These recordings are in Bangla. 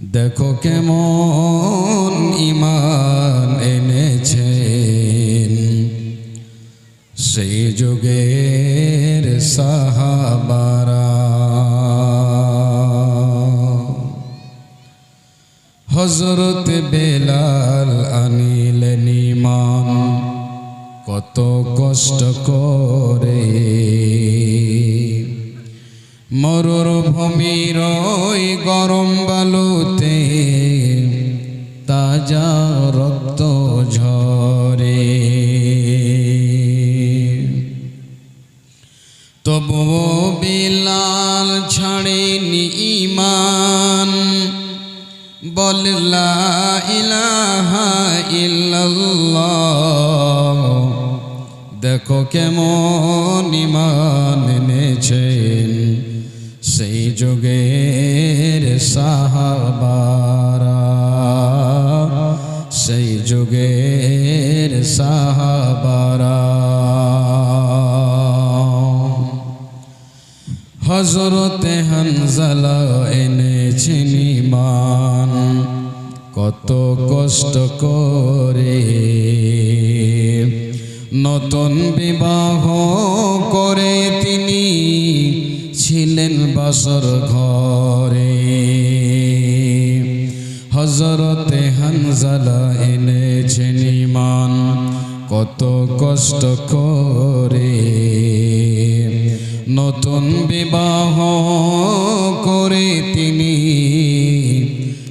দেখো কেমন ইমান এনেছেন। সেই যুগের সাহাবারা। হজরত বেলাল আনিলেন মরুভূমির ওই গরম বালুতে তাজা রক্ত ঝরে। তবুও বিলাল ছাড়েনি ইমান বললা ইলাহা দেখো কেমন ইমান সেই যুগের সাহাবারা, সেই যুগের সাহাবারা। হজরতে হানজালা এনেছেন ইমান কত কষ্ট করে। নতুন বিবাহ করে তিনি ছিলেন বাসর ঘরে। হজরতে হানজালা এনেছেন ইমান কত কষ্ট করে। নতুন বিবাহ করে তিনি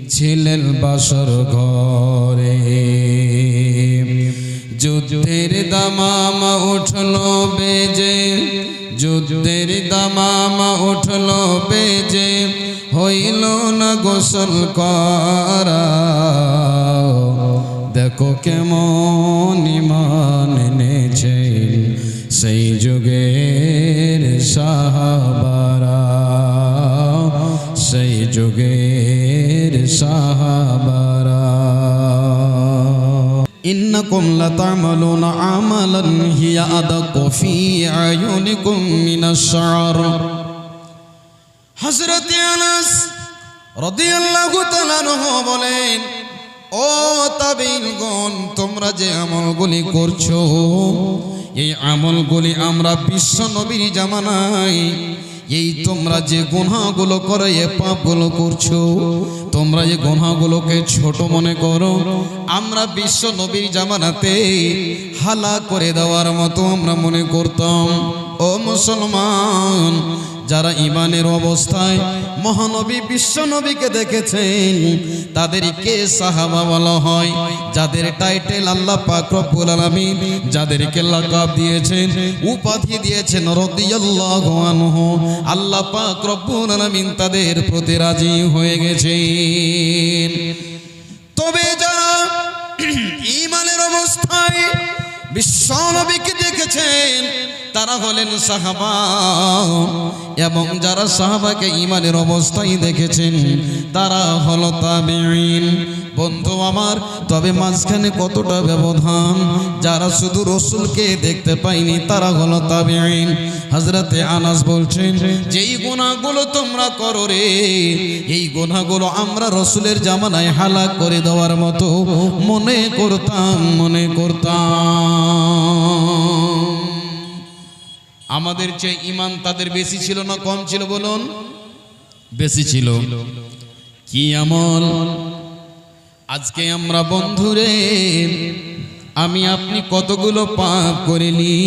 ছিলেন বাসর ঘরে। যুদ্ধের দামামা উঠল বেজে যুদ্ধের দামামা উঠল বেজে, হইল না গোসল করা দেখো কেমন ইমান এনেছেন সেই যুগের সাহাবারা। সেই যুগের সাহাবারা। إنكم لتعملون عملا هي أدق في أعينكم من الشعر হজরত আনাস রাদিয়াল্লাহু তাআলা আনহু বলেন ও তাবিলগণ তোমরা যে আমলগুলি করছো এই আমলগুলি আমরা বিশ্ব নবীর জামানায় এই তোমরা যে গুনাগুলো করো, এ পাপগুলো করছ। তোমরা যে গুনাগুলোকে ছোট মনে করো, আমরা বিশ্ব নবীর জামানাতে হালা করে দেওয়ার মতো আমরা মনে করতাম। ও মুসলমান যারা ইমানের অবস্থায় মহানবী, বিশ্বনবীকে দেখেছেন তাদেরকে সাহাবা বলা হয়? যাদের টাইটেল আল্লাহ পাক রব্বুল আলামিন, যাদেরকে লাকাব দিয়েছেন, উপাধি দিয়েছেন রাদিয়াল্লাহু আনহু, আল্লাহ পাক রব্বুল আলামিন তাদের প্রতি রাজি হয়ে গেছেন। তবে যারা ইমানের অবস্থায় বিশ্বনবীকে দেখেছেন তারা হলেন সাহাবা। এবং যারা সাহাবাকে ইমানের অবস্থায় দেখেছেন, তারা হলো তাবেঈন। বন্ধু আমার, তবে মাঝখানে কতটা ব্যবধান, যারা শুধু রসুলকে দেখতে পাইনি তারা হলো তাবেঈন। হযরতে আনাস বলছেন, যেই গুনাহগুলো তোমরা করো রে, এই গুনাহগুলো আমরা রসুলের জামানায় হালাক করে দেওয়ার মতো মনে করতাম মনে করতাম। আমাদের চেয়ে ইমান তাদের বেশি ছিল না কম ছিল বলুন? বেশি ছিল। কি আমল? আজকে আমরা বন্ধুরে, আমি আপনি কতগুলো পাপ করিনি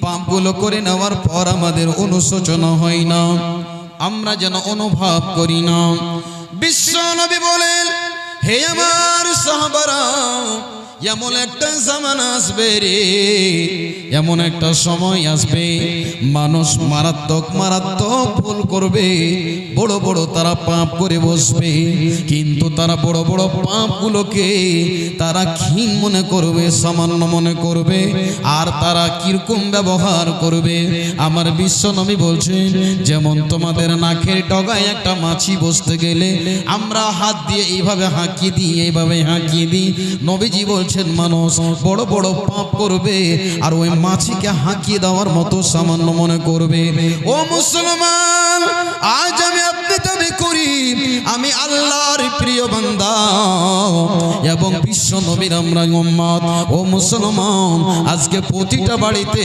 পাপগুলো করে নেওয়ার পর আমাদের অনুশোচনা হয় না। আমরা যেন অনুভব করি না। বিশ্ব নবী বলেন, হে আমার সাহাবারা এমন একটা জামানা আসবে রে, এমন একটা সময় আসবে, মানুষ মারাত্মক মারাত্মক ভুল করবে, বড় বড় তারা পাপ করে বসবে, কিন্তু তারা বড় বড় পাপগুলোকে তারা ক্ষীণ মনে করবে, সামান্য মনে করবে, আর তারা কীরকম ব্যবহার করবে? আমার বিশ্ব নবী বলছেন, যেমন তোমাদের নাকের ডগায় একটা মাছি বসতে গেলে আমরা হাত দিয়ে এইভাবে হাঁকি দিই, এইভাবে হাঁকিয়ে দিই। নবীজি বলছেন, মানুষ বড় বড় পাপ করবে আর ওই মাছিকে হাঁকিয়ে দেওয়ার মতো সামান্য মনে করবে। ও মুসলমান, আজ আমি আপনি করি আমি আল্লাহর প্রিয় বান্দা। এবং বিশ্ব নবীর আমরা উম্মত ও মুসলমান। আজকে প্রতিটা বাড়িতে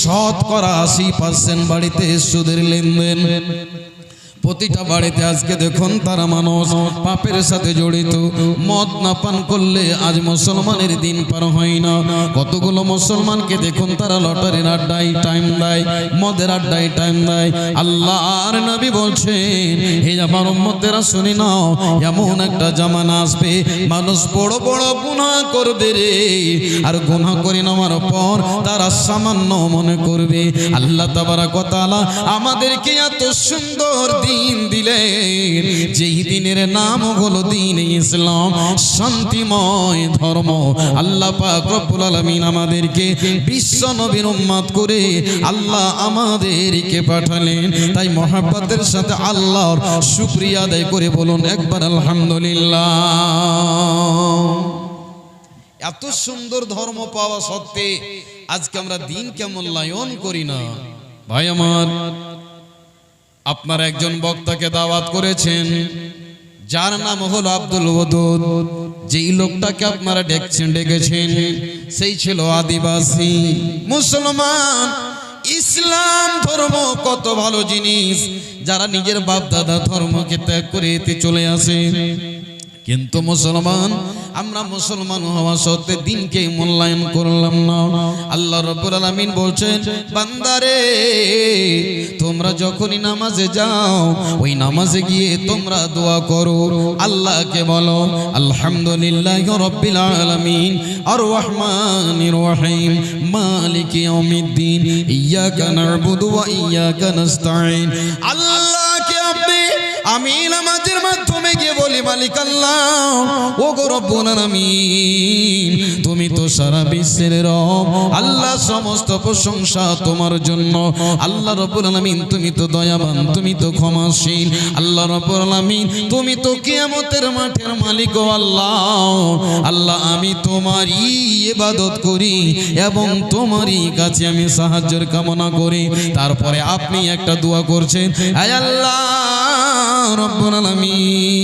শতকরা আশি পার্সেন্ট বাড়িতে সুদের লেনদেন। প্রতিটা বাড়িতে আজকে দেখুন তারা মানুষ পাপের সাথে জড়িত। মদ না পান করলে আজ মুসলমানের দিন পার হয় না। কতগুলো মুসলমানকে দেখুন তারা লটারির আড্ডায় টাইম দেয়, মদের আড্ডায় টাইম দেয়। আল্লাহর নবী বলছেন, হে আমার উম্মতেরা, শুনি নাও, এমন একটা জামানা আসবে। মানুষ বড় বড় গুনাহ করবে রে। আর গুনাহ করে নেওয়ার পর তারা সামান্য মনে করবে। আল্লাহ ওয়া তাআলা আমাদেরকে এত সুন্দর দিন দিলেন। যেই দিনের নাম হলো দিন ইসলাম, শান্তিময় ধর্ম। আল্লাহ পাক রব্বুল আলামিন আমাদেরকে বিশ্ব নবীর উম্মত করে আল্লাহ আমাদেরকে পাঠালেন। তাই মহাব্বতের সাথে আল্লাহর শুকরিয়া আদায় করে বলুন, একবার আলহামদুলিল্লাহ। এত সুন্দর ধর্ম পাওয়া সত্ত্বে আজকে আমরা দিনকে মূল্যায়ন করি না। ভাই আমার আপনার একজন বক্তাকে দাওয়াত করেছেন। যার নাম হলো আব্দুল ওদুদ। যেই লোকটাকে আপনারা ডেকছেন ডেকেছেন, সেই ছিল আদিবাসী, মুসলমান। ইসলাম ধর্ম কত ভালো জিনিস। যারা নিজের বাপ দাদা ধর্মকে ত্যাগ করে এতে চলে আসে। কিন্তু মুসলমান আমরা মুসলমান হওয়া সত্ত্বে দিনকে মূল্যায়ন করলাম না। আল্লাহ রব্বুল আলামিন বলছেন, বান্দারে, তোমরা যখনই নামাজে যাও, ওই নামাজে গিয়ে তোমরা দোয়া করো। আল্লাহকে বলো, আলহামদুলিল্লাহ রব্বিল আলামিন আর রহমানির রহিম, মালিক ইয়াউমিদ্দিন ইয়াকা না'বুদু ওয়া ইয়াকা নাস্তাঈন। আল্লাহকে আপনি আমি নামাজের মাধ্যমে গিয়ে বলি, মালিক আল্লাহ ও গো রব্বুল তুমি তো সারা বিশ্বের রব। আল্লাহ সমস্ত প্রশংসা তোমার জন্য। আল্লাহ রব্বুল আলামিন, তুমি তো দয়াবান, তুমি তো ক্ষমাশীল। আল্লাহ রব্বুল আলামিন, তুমি তো কিয়ামতের মাঠের মালিক আল্লাহ। আল্লাহ, আমি তোমারই ইবাদত করি এবং তোমারই কাছে আমি সাহায্যের কামনা করি। তারপরে আপনি একটা দোয়া করছেন, আয় আল্লাহ রব্বুল আলামিন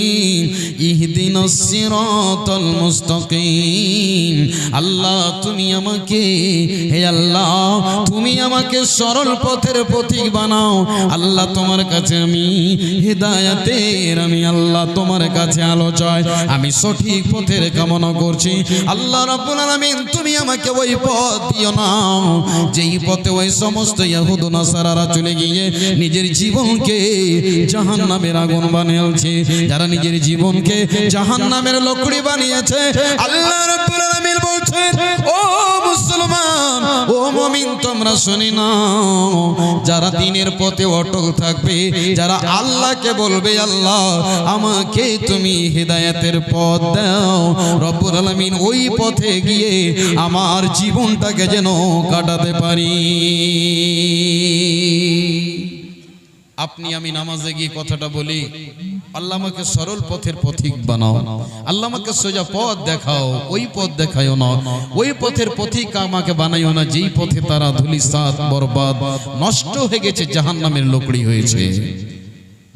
ইহদিনাস সিরাতাল মুস্তাকিম আল্লাহ, তুমি আমাকে, হে আল্লাহ, তুমি আমাকে সরল পথের পথিক বানাও। আল্লাহ, তোমার কাছে আমি আমি আল্লাহ, তোমার কাছে আমি সঠিক পথের কামনা করছি। আল্লাহ রাব্বুল তুমি আমাকে ওই পথ দিও না। যেই পথে ওই সমস্ত ইহুদ নাসারারা চলে গিয়ে নিজের জীবনকে জাহান্নামের আগুন বানিয়েছে। যারা নিজের জীবনকে জাহান্নামের লকড়ি বানিয়েছে। আল্লাহ রাব্বুল ও মুসলমান, ও তোমরা শুনি না যারা দিনের পথে অটল থাকবে, যারা আল্লাহকে বলবে, আল্লাহ, আমাকে তুমি হেদায়েতের পথ দাও। রব্বুল আলামিন ওই পথে গিয়ে আমার জীবনটাকে যেন কাটাতে পারি। আপনি আমি নামাজে গিয়ে কথাটা বলি। আল্লাহ আমাকে সরল পথের পথিক বানাও। আল্লাহ আমাকে সোজা পথ দেখাও, ওই পথ দেখায়ও না। ওই পথের পথিক আমাকে বানাইও না, যেই পথে তারা ধুলিসাত বরবাদ, নষ্ট হয়ে গেছে, জাহান্নামের লোকড়ি হয়েছে।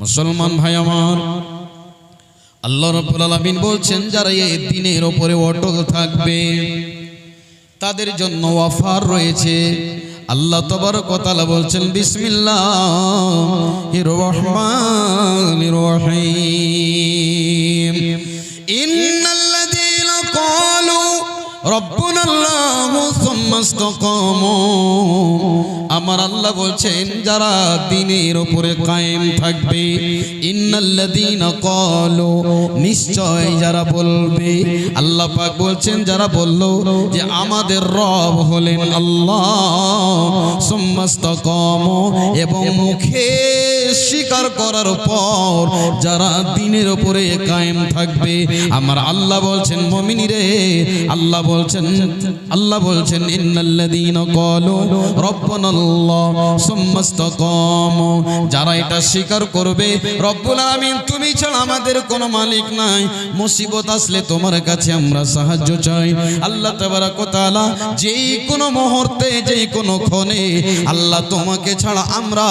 মুসলমান ভাই আমার, আল্লাহ রাব্বুল আলামিন বলছেন, যারা এই দিনের ওপরে অটল থাকবে, তাদের জন্য অফার রয়েছে। আল্লাহ তোবার তাআলা বলছেন বিসমিল্লাহ রহমানির রহিম। ইন্নাল্লাযীনা আমার আল্লাহ বলছেন, যারা দিনের উপরে কায়েম থাকবে, ইন্নাল্লাযীনা ক্বালু, নিশ্চয় যারা বলবে, আল্লাহ পাক বলছেন, যারা বলল যে আমাদের রব হলেন আল্লাহ, সুম্মা ইসতাকামু, এবং মুখে স্বীকার করার পর যারা দিনের উপরে কায়েম থাকবে, আমার আল্লাহ বলছেন মমিনী রে আল্লাহ বলছেন আল্লাহ বলছেন, ইন্নাল্লাযীনা ক্বালু, রব্বানা যারা এটা স্বীকার করবে, রব্বুল তুমি ছাড়া আমাদের মালিক নাই। মুসিবত আসলে তোমার কাছে আমরা সাহায্য চাই। আল্লাহ তাবারাক যেই কোনো মুহূর্তে, যেই কোনো ক্ষণে আল্লাহ তোমাকে ছাড়া আমরা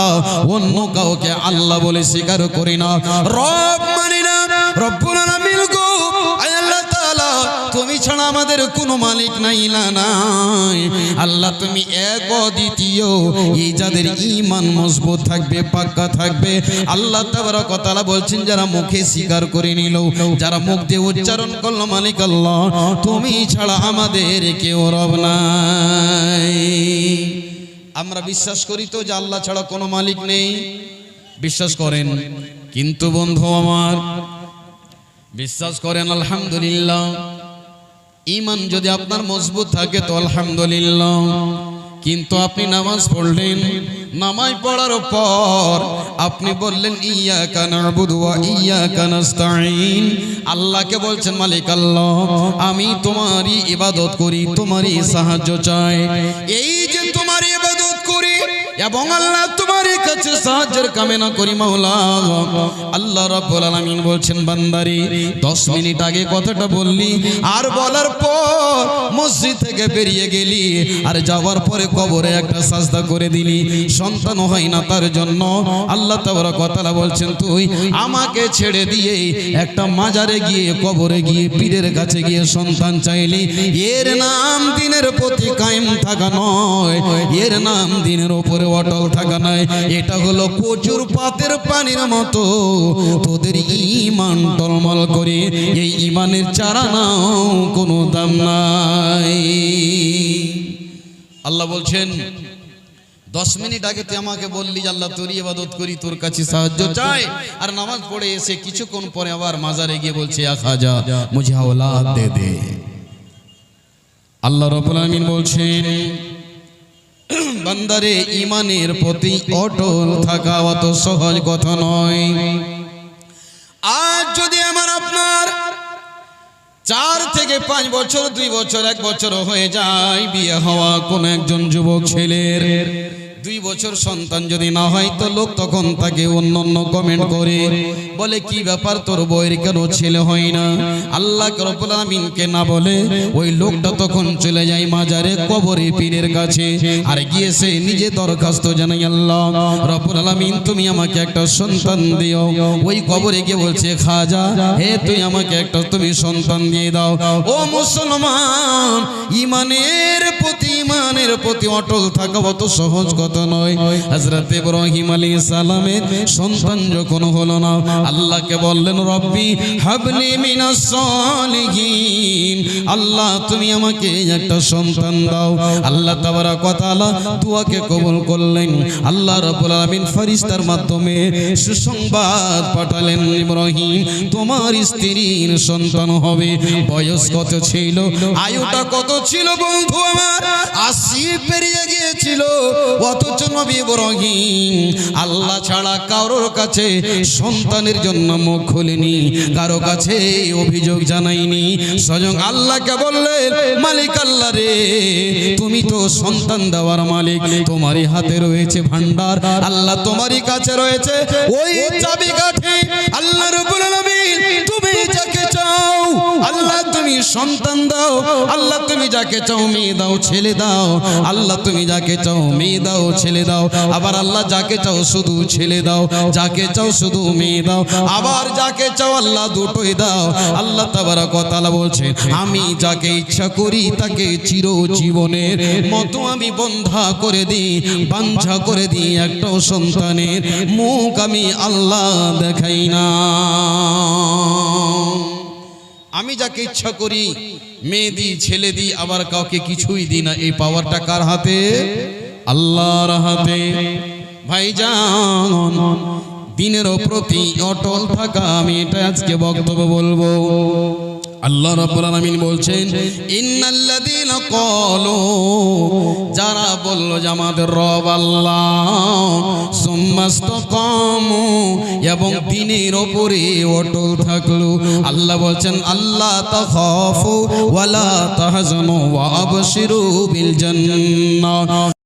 অন্য কাউকে আল্লাহ বলে স্বীকার করি না। রব মানি না রব্বুল ছাড়া আমাদের কোনো মালিক নাই, না, নাই। আল্লাহ, তুমি এক দ্বিতীয় এই যাদের ঈমান মজবুত থাকবে, পাক্কা থাকবে, আল্লাহ তাবারক তাআলা বলছেন, যারা মুখে স্বীকার করে নিল, যারা মুখ দিয়ে উচ্চারণ করল, মালিক আল্লাহ, তুমি ছাড়া আমাদের কেউ রব নাই। আমরা বিশ্বাস করি তো যে আল্লাহ ছাড়া কোনো মালিক নেই। বিশ্বাস করেন। কিন্তু বন্ধু আমার, বিশ্বাস করেন, আলহামদুলিল্লাহ ইমান যদি আপনার মজবুত থাকে তো আলহামদুলিল্লাহ। কিন্তু আপনি নামাজ পড়লেন, নামাজ পড়ার পর আপনি বললেন ইয়া কানাবুদু ওয়া ইয়া কানাস্তাইন আল্লাহকে বলছেন, মালিক আল্লাহ, আমি তোমারই ইবাদত করি, তোমারই সাহায্য চাই। এই যে তোমারই ইবাদত করি, এবং আল্লাহ তোমার কাছে সাহায্যের কামনা করি মাওলা। আল্লাহ রাব্বুল আলামিন বলছেন, বান্দারি 10 মিনিট আগে কথাটা বললি, আর বলার পর মসজিদ থেকে বেরিয়ে গেলি, আর যাওয়ার পরে কবরে একটা সাজদা করে দিলি। সন্তান হয় না তার জন্য। আল্লাহ তাবারক তাআলা বলছেন, তুই আমাকে ছেড়ে দিয়ে একটা মাজারে গিয়ে, কবরে গিয়ে, পীরের কাছে গিয়ে সন্তান চাইলি। এর নাম দিনের প্রতি কায়েম থাকা নয়। এর নাম দিনের উপরে অটল থাকা নয়। এটা হলো কচুর পাতের পানির মতো। তোদের ইমান টলমল করে এই ইমানের চারা নাও, কোনো দাম নাই। আল্লাহ বলছেন, দশ মিনিট আগে তুই আমাকে বললি আল্লাহ তোর ইবাদত করি, তোর কাছে সাহায্য চাই। আর নামাজ পড়ে এসে কিছুক্ষণ পরে আবার মাজারে গিয়ে বলছে খাজা মুঝে দে দে। আল্লাহ রবুল আমিন বলছেন বান্দারে ইমানের প্রতি অটল থাকা অত সহজ কথা নয়। আজ যদি আমার আপনার চার থেকে পাঁচ বছর, দুই বছর, এক বছর হয়ে যায়, বিয়ে হওয়া কোন একজন যুবক ছেলের। দুই বছর সন্তান যদি না হয় তো লোক তখন তাকে অন্য অন্য কমেন্ট করে। বলে, কি ব্যাপার? তোর বইয়ের কেন ছেলে হয় না? আল্লাহ রব্বুল না বলে, ওই লোকটা তখন চলে যায় মাজারে কবরে পীরের কাছে। আর গিয়ে সে নিজে দরখাস্ত জানাই আল্লাহ, রব্বুল আলামিন, তুমি আমাকে একটা সন্তান দিও। ওই কবরে গিয়ে বলছে, খাজা, হে, তুই আমাকে একটা, তুমি সন্তান দিয়ে দাও। ও মুসলমান, ইমানের প্রতি ইমানের প্রতি অটল থাকা অত সহজ কথা নয়। হযরত ইব্রাহিম আলাইহিস সালামের সন্তান যখন হলো না, আল্লাহকে বললেন, রব্বি হাবলি মিনাস সালিহিন। আল্লাহ, তুমি আমাকে একটা সন্তান দাও। আল্লাহ ওয়া তাআলা দুয়াকে কবুল করলেন। আল্লাহ রাব্বুল আলামিন ফেরেশতার মাধ্যমে সুসংবাদ পাঠালেন, ইব্রাহিম, তোমার স্ত্রীর সন্তান হবে। বয়স কত ছিল? আয়ুটা কত ছিল বন্ধু আমার? আশি পেরিয়ে গিয়েছিল। অথচ নবী ইব্রাহিম। আল্লাহ ছাড়া কারোর কাছে সন্তানের জন্য মুখ খুলেনি, কারও কাছে অভিযোগ জানাইনি স্বয়ং আল্লাহকে বললেন, মালিক আল্লাহ রে, তুমি তো সন্তান দেওয়ার মালিক, তোমারই হাতে রয়েছে ভান্ডার আল্লাহ তোমারই কাছে রয়েছে। ওই চাবি কাঠি, আল্লাহ আলামিন, তুমি তুমি সন্তান দাও, আল্লাহ তুমি যাকে চাও মেয়ে দাও, ছেলে দাও। আল্লাহ তুমি যাকে চাও মেয়ে দাও, ছেলে দাও। আবার আল্লাহ যাকে চাও শুধু ছেলে দাও, যাকে চাও শুধু মেয়ে দাও। আবার যাকে চাও আল্লাহ দুটোই দাও। আল্লাহ তাবারা কথা বলছে, আমি যাকে ইচ্ছা করি তাকে চির জীবনের মতো আমি বন্ধা করে দিই, বাঞ্ছা করে দিই একটাও সন্তানের মুখ আমি আল্লাহ দেখাই না। আমি যাকে ইচ্ছা করি, মেয়ে দিই, ছেলে দিই, আবার কাউকে কিছুই দিই না। এই পাওয়ারটা কার হাতে? আল্লাহর হাতে। ভাইজান দিনের প্রতি অটল থাকা আমি এটা আজকে বক্তব্য বলব। আল্লাহ রাব্বুল আলামিন বলছেন, ইন্নাল্লাযীনা ক্বালু যারা বলল যে আমাদের রব আল্লাহ সুম্মাস্তাকামু এবং দিনের উপরে অটল থাকল। আল্লাহ বলছেন আল্লাহ তাখাফু ওয়ালা তাহজানু ওয়া আবশিরু বিল জান্নাহ।